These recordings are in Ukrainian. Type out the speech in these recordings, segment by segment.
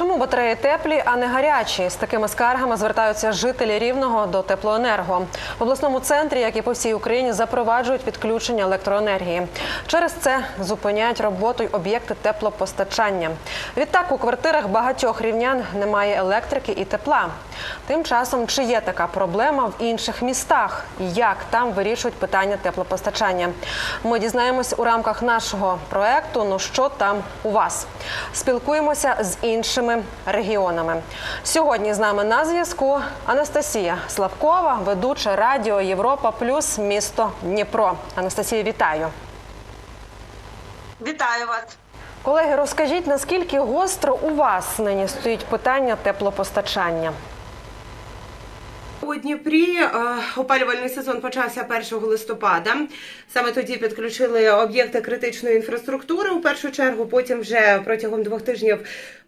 Чому батареї теплі, а не гарячі? З такими скаргами звертаються жителі рівного до теплоенерго. В обласному центрі, як і по всій Україні, запроваджують відключення електроенергії. Через це зупиняють роботу й об'єкти теплопостачання. Відтак у квартирах багатьох рівнян немає електрики і тепла. Тим часом, чи є така проблема в інших містах? Як там вирішують питання теплопостачання? Ми дізнаємось у рамках нашого проекту. Ну що там у вас? Спілкуємося з іншими регіонами. Сьогодні з нами на зв'язку Анастасія Славкова, ведуча радіо Європа Плюс місто Дніпро. Анастасія, вітаю. Вітаю вас. Колеги, розкажіть, наскільки гостро у вас нині стоїть питання теплопостачання? У Дніпрі е, опалювальний сезон почався 1 листопада. Саме тоді підключили об'єкти критичної інфраструктури у першу чергу. Потім вже протягом двох тижнів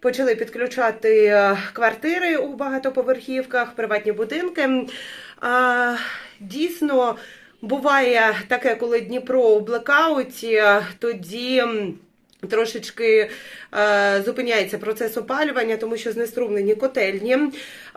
почали підключати е, квартири у багатоповерхівках, приватні будинки. Дійсно, буває таке, коли Дніпро у блекауті, е, тоді. Трошечки е, зупиняється процес опалювання, тому що знеструмлені котельні.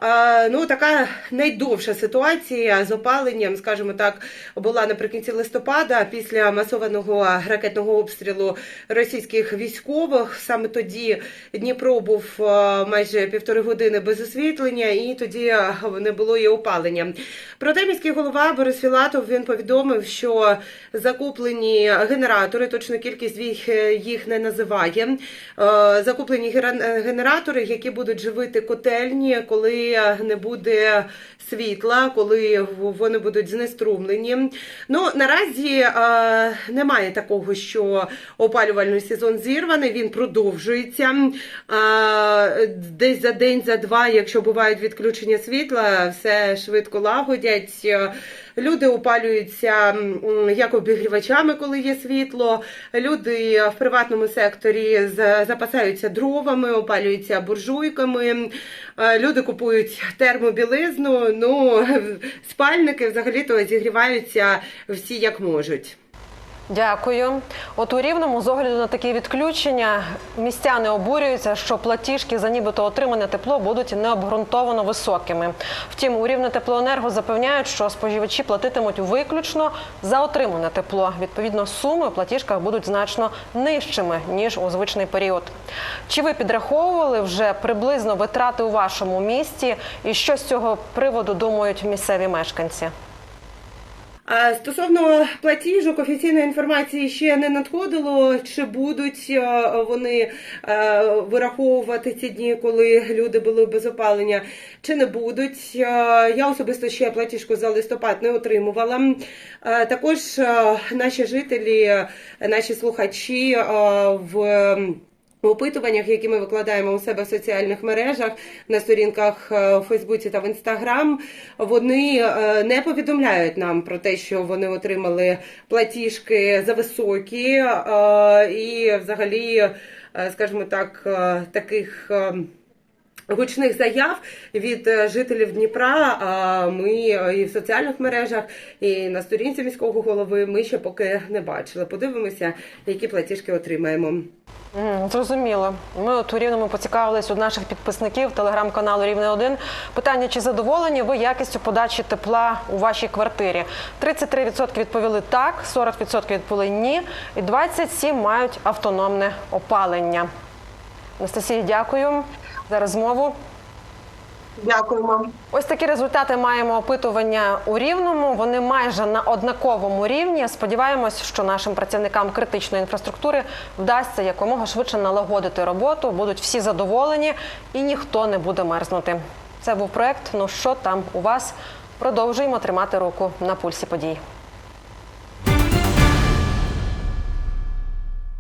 Е, ну, така найдовша ситуація з опаленням, скажімо так, була наприкінці листопада після масованого ракетного обстрілу російських військових. Саме тоді Дніпро був е, майже півтори години без освітлення, і тоді е, не було і опалення. Проте міський голова Борис Філатов він повідомив, що закуплені генератори, точну кількість їх, їх не називає. Е, Закуплені генератори, які будуть живити котельні, коли не буде світла, коли вони будуть знеструмлені. Ну наразі е, немає такого, що опалювальний сезон зірваний, він продовжується. Е, Десь за день, за два, якщо бувають відключення світла, все швидко лагодять. Е, Люди опалюються як обігрівачами, коли є світло. Люди в приватному секторі з- запасаються дровами, опалюються буржуйками. Е, Люди купують термобілизну. Ну спальники взагалі-то зігріваються всі як можуть. Дякую. От у рівному з огляду на такі відключення містяни обурюються, що платіжки за нібито отримане тепло будуть необґрунтовано високими. Втім, у рівне теплоенерго запевняють, що споживачі платитимуть виключно за отримане тепло. Відповідно, суми у платіжках будуть значно нижчими ніж у звичний період. Чи ви підраховували вже приблизно витрати у вашому місті, і що з цього приводу думають місцеві мешканці? Стосовно платіжок офіційної інформації ще не надходило. Чи будуть е, вони е, вираховувати ці дні, коли люди були без опалення, чи не будуть? Е, Я особисто ще платіжку за листопад не отримувала. Також наші жителі, наші слухачі е, в опитуваннях, які ми викладаємо у себе в соціальних мережах на сторінках е, у Фейсбуці та в Інстаграм, вони е, не повідомляють нам про те, що вони отримали платіжки за високі, е, і взагалі, скажімо так, таких. Гучних заяв від е, жителів Дніпра ми е, і в соціальних мережах, і на сторінці міського голови ми ще поки не бачили. Подивимося, які платіжки отримаємо. Зрозуміло. Ми от у рівному поцікавились у наших підписників телеграм-каналу Рівне 1 Питання: чи задоволені ви якістю подачі тепла у вашій квартирі? 33% відповіли так, 40% відповіли ні, і 27% мають автономне опалення. Анастасія, дякую за розмову. Дякуємо. Ось такі результати маємо опитування у рівному. Вони майже на однаковому рівні. Сподіваємось, що нашим працівникам критичної інфраструктури вдасться якомога швидше налагодити роботу. Будуть всі задоволені і ніхто не буде мерзнути. Це був проект. Ну що там у вас? Продовжуємо тримати руку на пульсі подій.